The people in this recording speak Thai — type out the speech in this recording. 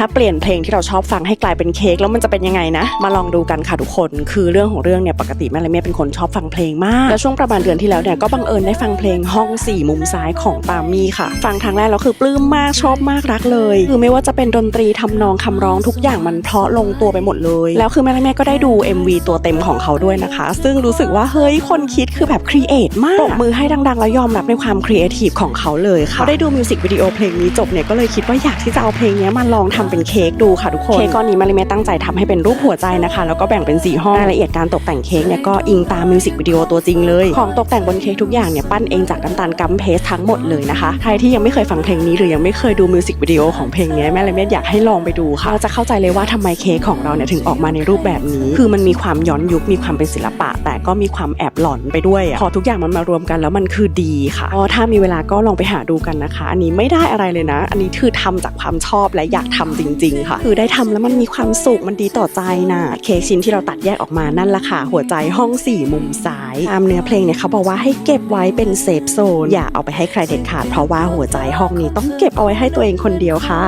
ถ้าเปลี่ยนเพลงที่เราชอบฟังให้กลายเป็นเค้กแล้วมันจะเป็นยังไงนะ มาลองดูกันค่ะทุกคน คือเรื่องของเรื่องเนี่ยปกติแม่และเมยเป็นคนชอบฟังเพลงมาก แล้วช่วงประมาณเดือนที่แล้วเนี่ยก็บังเอิญได้ฟังเพลงห้องสี่มุมซ้ายของปามี่ค่ะ ฟังครั้งแรกแล้วคือปลื้มมากชอบมากรักเลย คือไม่ว่าจะเป็นดนตรีทำนองคำร้องทุกอย่างมันเพราะลงตัวไปหมดเลย แล้วคือแม่และแม่ก็ได้ดู MV ตัวเต็มของเขาด้วยนะคะ ซึ่งรู้สึกว่าเฮ้ยคนคิดคือแบบครีเอทมากปรบมือให้ดังๆแล้วยอมรับในความครีเอทีฟของเขาเลยค่ะพอได้ดูมิวสิกวิดีโอเพลงนี้จบเนี่ยก็เลยคิดว่าอยากที่จะเอาเพลงนี้มาลองทำเป็นเค้กดูค่ะทุกคนเค้กก้อนนี้มาริเมตั้งใจทำให้เป็นรูปหัวใจนะคะ แล้วก็แบ่งเป็นสี่ห้องรายละเอียดการตกแต่งเค้กเนี่ยก็อิงตามมิวสิกวิดีโอตัวจริงเลย ของตกแต่งบนเค้กทุกอย่างเนี่ยปั้นเองจากน้ำตาลกัมเพสทั้งหมดเลยนะคะใครที่ยังไม่เคยฟังเพลงนี้หรือยังไม่เคยดูมิวสิกวิดีโอของเพลงนี้แม่เลยเมอยากให้ลองไปดูค่ะเราจะเข้าใจเลยว่าทำไมเค้กของเราเนี่ยถึงออกมาในรูปแบบนี้ คือมันมีความย้อนยุคมีความเป็นศิลปะ แต่ก็มีความแอบหลอนไปด้วยอะพอทุกอย่างมันมารวมกันแล้วมันคือดีค่ะถ้ามีเวลาก็ลองไปหาดูกันนะคะ อันนี้ไม่ได้อะไรเลยนะ อันนี้คือทำจากความชอบและอยากทำจริง ๆ ค่ะ คือได้ทำแล้วมันมีความสุขมันดีต่อใจนะเค้กชิ้นที่เราตัดแยกออกมานั่นแหละค่ะ หัวใจห้องสี่มุมซ้ายตามเนื้อเพลงเนี่ยเขาบอกว่าให้เก็บไว้เป็นเซฟโซนอย่าเอาไปให้ใครเด็ดขาดเพราะว่าหัวใจห้องนี้ต้องเก็บเอาไว้ให้ตัวเองคนเดียวค่ะ